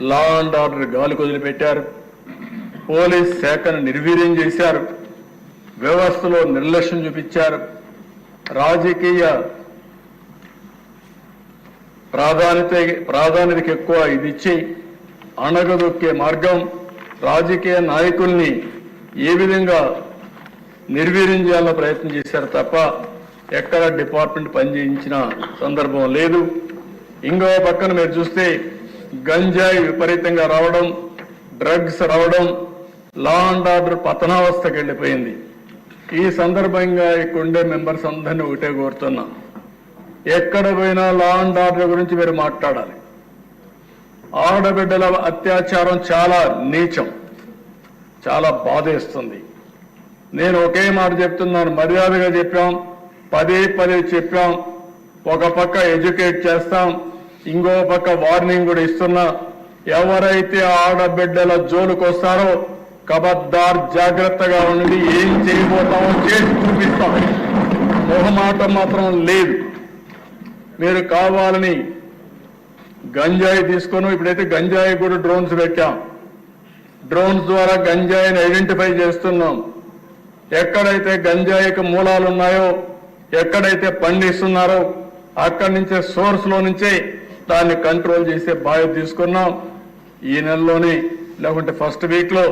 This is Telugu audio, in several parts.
లా అండ్ ఆర్డర్ గాలి వదిలిపెట్టారు. పోలీస్ శాఖను నిర్వీర్యం చేశారు. వ్యవస్థలో నిర్లక్ష్యం చూపించారు. రాజకీయ ప్రాధాన్యత ప్రాధాన్యతకి ఎక్కువ ఇది ఇచ్చి అణగదొక్కే మార్గం రాజకీయ నాయకుల్ని ఏ విధంగా నిర్వీర్యం చేయాలని ప్రయత్నం చేశారు తప్ప ఎక్కడ డిపార్ట్మెంట్ పనిచేయించిన సందర్భం లేదు. ఇంకో పక్కన మీరు చూస్తే గంజాయి విపరీతంగా రావడం డ్రగ్స్ రావడం లా అండ్ ఆర్డర్ పతనావస్థకి వెళ్ళిపోయింది. ఈ సందర్భంగా ఇక్కడుండే మెంబర్స్ అందరినీ ఒకటే కోరుతున్నా. ఎక్కడ పోయినా లా అండ్ ఆర్డర్ గురించి మీరు మాట్లాడాలి. ఆడబిడ్డల అత్యాచారం చాలా నీచం చాలా బాధేస్తుంది. నేను ఒకే మాట చెప్తున్నాను మర్యాదగా చెప్పాం పదే పదే చెప్పాం ఒక పక్క ఎడ్యుకేట్ చేస్తాం ఇంకో పక్క వార్నింగ్ కూడా ఇస్తున్నా. ఎవరైతే ఆడబిడ్డల జోలుకొస్తారో వస్తారో కబద్దార్ జాగ్రత్తగా ఉండి ఏం చేయబోతామో చేసి చూపిస్తాం. మొహమాటం మాత్రం లేదు. మీరు కావాలని గంజాయి తీసుకొని ఇప్పుడైతే గంజాయి కూడా డ్రోన్స్ పెట్టాం. డ్రోన్స్ ద్వారా గంజాయిని ఐడెంటిఫై చేస్తున్నాం. ఎక్కడైతే గంజాయికి మూలాలు ఉన్నాయో ఎక్కడైతే పండిస్తున్నారో అక్కడి నుంచే సోర్స్లో నుంచే దాన్ని కంట్రోల్ చేసే బాధ్యత తీసుకున్నాం. ఈ నెలలోనే లేకుంటే ఫస్ట్ వీక్లో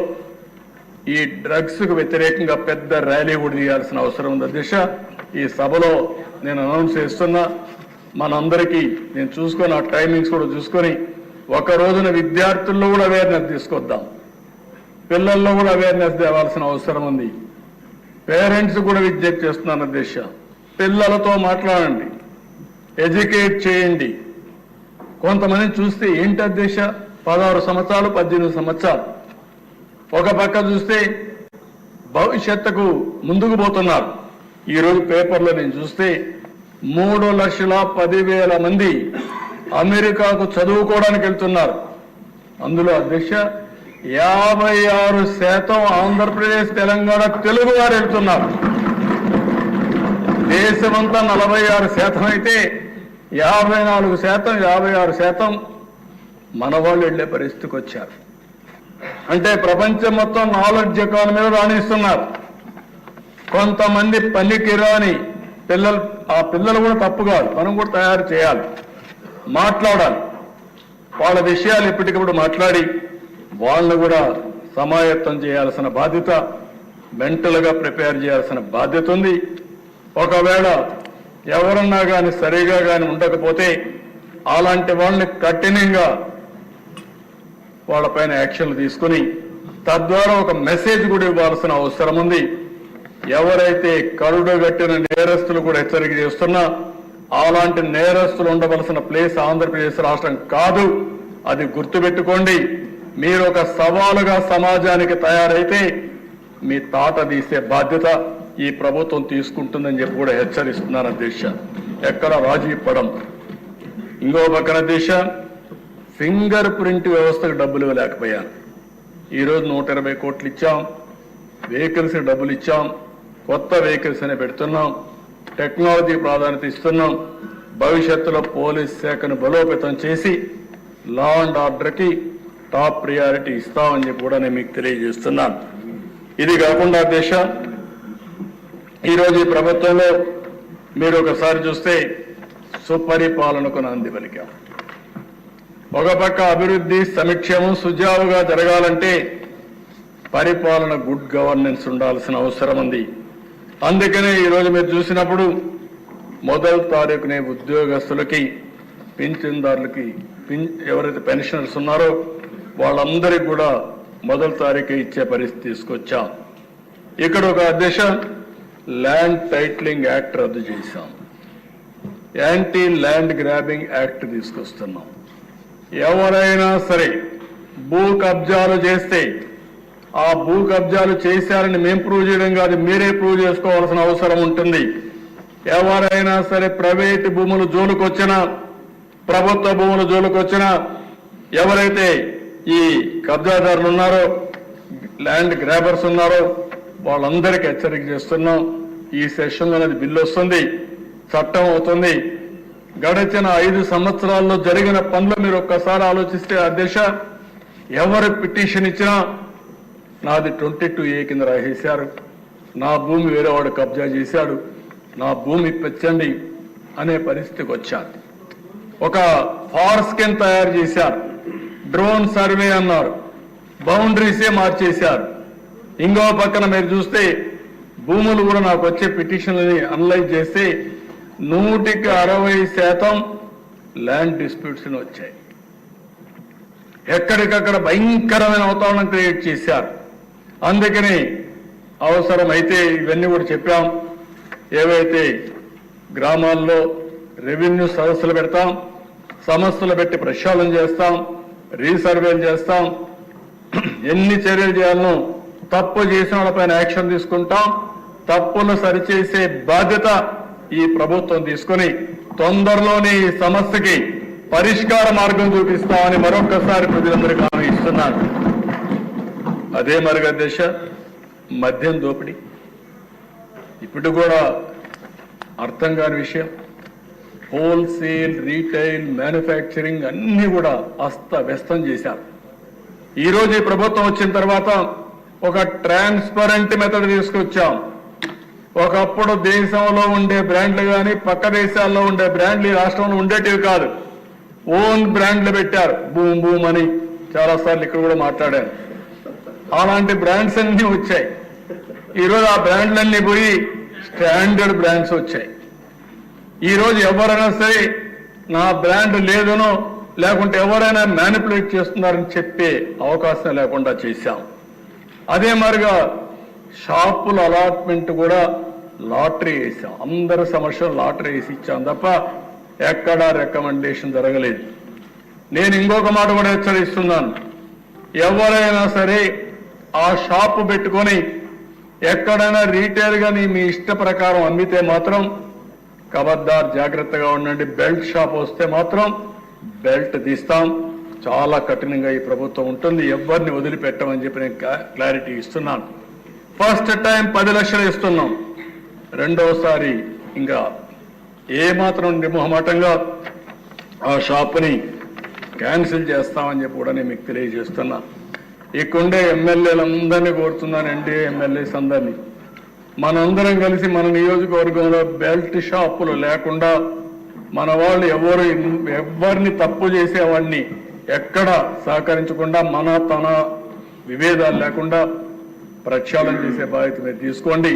ఈ డ్రగ్స్కు వ్యతిరేకంగా పెద్ద ర్యాలీ కూడా తీయాల్సిన అవసరం ఉంది. దిశ ఈ సభలో నేను అనౌన్స్ చేస్తున్నా. మనందరికీ నేను చూసుకొని ఆ టైమింగ్స్ కూడా చూసుకొని ఒక రోజున విద్యార్థుల్లో కూడా అవేర్నెస్ తీసుకొద్దాం. పిల్లల్లో కూడా అవేర్నెస్ తేవాల్సిన అవసరం ఉంది. పేరెంట్స్ కూడా విజ్ఞప్తి చేస్తున్నాను దిశ. పిల్లలతో మాట్లాడండి. ఎడ్యుకేట్ చేయండి. కొంతమంది చూస్తే ఏంటి అధ్యక్ష? పదహారు సంవత్సరాలు పద్దెనిమిది సంవత్సరాలు. ఒక పక్క చూస్తే భవిష్యత్తుకు ముందుకు పోతున్నారు. ఈరోజు పేపర్లో నేను చూస్తే మూడు లక్షల పదివేల మంది అమెరికాకు చదువుకోవడానికి వెళ్తున్నారు. అందులో అధ్యక్ష యాభై ఆరు శాతం ఆంధ్రప్రదేశ్ తెలంగాణ తెలుగు వారు వెళ్తున్నారు. దేశమంతా నలభై ఆరు శాతం అయితే యాభై నాలుగు శాతం యాభై ఆరు శాతం మన వాళ్ళు వెళ్ళే పరిస్థితికి వచ్చారు. అంటే ప్రపంచం మొత్తం నాలెడ్జ్ ఎకానమీలో రాణిస్తున్నారు. కొంతమంది పనికి రాని పిల్లలు ఆ పిల్లలు కూడా తప్పు కాదు. మనం కూడా తయారు చేయాలి మాట్లాడాలి. వాళ్ళ విషయాలు ఎప్పటికప్పుడు మాట్లాడి వాళ్ళని కూడా సమాయత్తం చేయాల్సిన బాధ్యత మెంటల్గా ప్రిపేర్ చేయాల్సిన బాధ్యత ఉంది. ఒకవేళ ఎవరన్నా కానీ సరిగా కానీ ఉండకపోతే అలాంటి వాళ్ళని కఠినంగా వాళ్ళపైన యాక్షన్లు తీసుకుని తద్వారా ఒక మెసేజ్ కూడా ఇవ్వాల్సిన అవసరం ఉంది. ఎవరైతే కరుడగట్టిన నేరస్తులు కూడా హెచ్చరిక చేస్తున్నా అలాంటి నేరస్తులు ఉండవలసిన ప్లేస్ ఆంధ్రప్రదేశ్ రాష్ట్రం కాదు. అది గుర్తుపెట్టుకోండి. మీరు ఒక సవాలుగా సమాజానికి తయారైతే మీ తాత తీసే బాధ్యత. ఈ ప్రభుత్వం తీసుకుంటుందని చెప్పి కూడా హెచ్చరిస్తున్నారు అధ్యక్ష. ఎక్కడ రాజీ పడం ఇంకో పక్కన అధ్యక్ష ఫింగర్ ప్రింట్ వ్యవస్థకు డబ్బులు ఇవ్వలేకపోయాను ఈరోజు నూట ఇరవై కోట్లు ఇచ్చాం వెహికల్స్ డబ్బులు ఇచ్చాం కొత్త వెహికల్స్ అనే పెడుతున్నాం టెక్నాలజీ ప్రాధాన్యత ఇస్తున్నాం భవిష్యత్తులో పోలీస్ శాఖను బలోపేతం చేసి లా అండ్ ఆర్డర్కి టాప్ ప్రియారిటీ ఇస్తామని చెప్పి కూడా నేను మీకు తెలియజేస్తున్నాను. ఇది కాకుండా దేశ ఈరోజు ఈ ప్రభుత్వంలో మీరు ఒకసారి చూస్తే సుపరిపాలనకు నాంది పలికాం. ఒక పక్క అభివృద్ధి సమీక్షము సుజావుగా జరగాలంటే పరిపాలన గుడ్ గవర్నెన్స్ ఉండాల్సిన అవసరం ఉంది. అందుకనే ఈరోజు మీరు చూసినప్పుడు మొదటి తారీఖునే ఉద్యోగస్తులకి పింఛన్దారులకి పిన్ ఎవరైతే పెన్షనర్స్ ఉన్నారో వాళ్ళందరికీ కూడా మొదటి తారీఖు ఇచ్చే పరిస్థితి తీసుకొచ్చాం. ఇక్కడ ఒక అధ్యక్ష ల్యాండ్ టైట్లింగ్ యాక్ట్ రద్దు చేశాం. యాంటీ ల్యాండ్ గ్రాబింగ్ యాక్ట్ తీసుకొస్తున్నాం. ఎవరైనా సరే భూ కబ్జాలు చేస్తే ఆ భూ కబ్జాలు చేశారని మేము ప్రూవ్ చేయడం కాదు మీరే ప్రూవ్ చేసుకోవాల్సిన అవసరం ఉంటుంది. ఎవరైనా సరే ప్రైవేట్ భూములు జోలుకొచ్చినా ప్రభుత్వ భూములు జోలుకొచ్చినా ఎవరైతే ఈ కబ్జాదారులు ఉన్నారో ల్యాండ్ గ్రాబర్స్ ఉన్నారో వాళ్ళందరికీ హెచ్చరిక చేస్తున్నాం. ఈ సెషన్లో అనేది బిల్లు వస్తుంది. చట్టం అవుతుంది. గడిచిన ఐదు సంవత్సరాల్లో జరిగిన పనులు మీరు ఒక్కసారి ఆలోచిస్తే అధ్యక్ష ఎవరు పిటిషన్ ఇచ్చినా నాది ట్వంటీ టూ ఏ కింద రాసేశారు. నా భూమి వేరేవాడు కబ్జా చేశాడు. నా భూమి పెంచండి అనే పరిస్థితికి వచ్చారు. ఒక ఫార్ స్కెన్ తయారు చేశారు. డ్రోన్ సర్వే అన్నారు. బౌండరీసే మార్చేశారు. ఇంకో పక్కన మీరు చూస్తే భూములు కూడా నాకు వచ్చే పిటిషన్లని అనలైజ్ చేస్తే నూటికి అరవై శాతం ల్యాండ్ డిస్ప్యూట్స్ వచ్చాయి. ఎక్కడికక్కడ భయంకరమైన వాతావరణం క్రియేట్ చేశారు. అందుకని అవసరమైతే ఇవన్నీ కూడా చెప్పాం. ఏవైతే గ్రామాల్లో రెవెన్యూ సదస్సులు పెడతాం సమస్యలు పెట్టి ప్రక్షాళన చేస్తాం రీసర్వేలు చేస్తాం ఎన్ని చర్యలు చేయాలనో తప్పు చేసిన వాళ్ళపైన యాక్షన్ తీసుకుంటాం. తప్పులు సరిచేసే బాధ్యత ఈ ప్రభుత్వం తీసుకొని తొందరలోనే ఈ సమస్యకి పరిష్కార మార్గం చూపిస్తామని మరొకసారి ప్రజలందరికీ హామీ ఇస్తున్నాను. అదే మరుగ దశ మద్యం దోపిడీ. ఇప్పుడు కూడా అర్థం కాని విషయం. హోల్సేల్ రీటైల్ మ్యానుఫ్యాక్చరింగ్ అన్ని కూడా అస్తవ్యస్తం చేశారు. ఈరోజు ఈ ప్రభుత్వం వచ్చిన తర్వాత ఒక ట్రాన్స్పరెంట్ మెథడ్ తీసుకొచ్చాం. ఒకప్పుడు దేశంలో ఉండే బ్రాండ్లు కానీ పక్క దేశాల్లో ఉండే బ్రాండ్లు ఈ రాష్ట్రంలో ఉండేటివి కాదు. ఓన్ బ్రాండ్లు పెట్టారు. బూమ్ బూమ్ అని చాలాసార్లు ఇక్కడ కూడా మాట్లాడారు అలాంటి బ్రాండ్స్ అన్నీ వచ్చాయి. ఈరోజు ఆ బ్రాండ్లన్నీ పోయి స్టాండర్డ్ బ్రాండ్స్ వచ్చాయి. ఈరోజు ఎవరైనా సరే నా బ్రాండ్ లేదనో లేకుంటే ఎవరైనా మ్యానిపులేట్ చేస్తున్నారని చెప్పే అవకాశం లేకుండా చేశాం. అదే మరిగా షాపుల అలాట్మెంట్ కూడా లాటరీ వేసాం. అందరి సమస్యలు లాటరీ వేసి ఇచ్చాం తప్ప ఎక్కడా రికమెండేషన్ జరగలేదు. నేను ఇంకొక మాట కూడా హెచ్చరిస్తున్నాను. ఎవరైనా సరే ఆ షాపు పెట్టుకొని ఎక్కడైనా రీటైల్ గాని మీ ఇష్ట ప్రకారం అమ్మితే మాత్రం కబద్దార్ జాగ్రత్తగా ఉండండి. బెల్ట్ షాప్ వస్తే మాత్రం బెల్ట్ తీస్తాం. చాలా కఠినంగా ఈ ప్రభుత్వం ఉంటుంది. ఎవరిని వదిలిపెట్టమని చెప్పి నేను క్లారిటీ ఇస్తున్నాను. ఫస్ట్ టైం పది లక్షలు ఇస్తున్నాం. రెండోసారి ఇంకా ఏమాత్రం మాత్రం ఆ షాప్ని క్యాన్సిల్ చేస్తామని చెప్పి కూడా నేను మీకు తెలియజేస్తున్నా. ఇక్కడుండే ఎమ్మెల్యేలందరినీ కోరుతున్నాను ఎన్డీఏ ఎమ్మెల్యేస్ అందరినీ. మనందరం కలిసి మన నియోజకవర్గంలో బెల్ట్ షాపులు లేకుండా మన వాళ్ళు ఎవరు ఎవరిని తప్పు చేసేవాడిని ఎక్కడ సహకరించకుండా మన తన విభేదాలు లేకుండా ప్రక్షాళన చేసే బాధ్యత మీరు తీసుకోండి.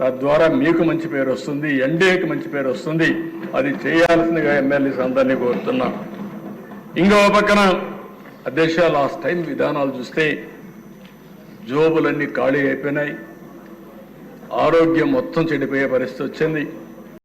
తద్వారా మీకు మంచి పేరు వస్తుంది ఎన్డీఏకి మంచి పేరు వస్తుంది. అది చేయాల్సిందిగా ఎమ్మెల్యేస్ అందరినీ కోరుతున్నా. ఇంకో పక్కన అధ్యక్ష లాస్ట్ టైం విధానాలు చూస్తే జోబులన్నీ ఖాళీ అయిపోయినాయి. ఆరోగ్యం మొత్తం చెడిపోయే పరిస్థితి వచ్చింది.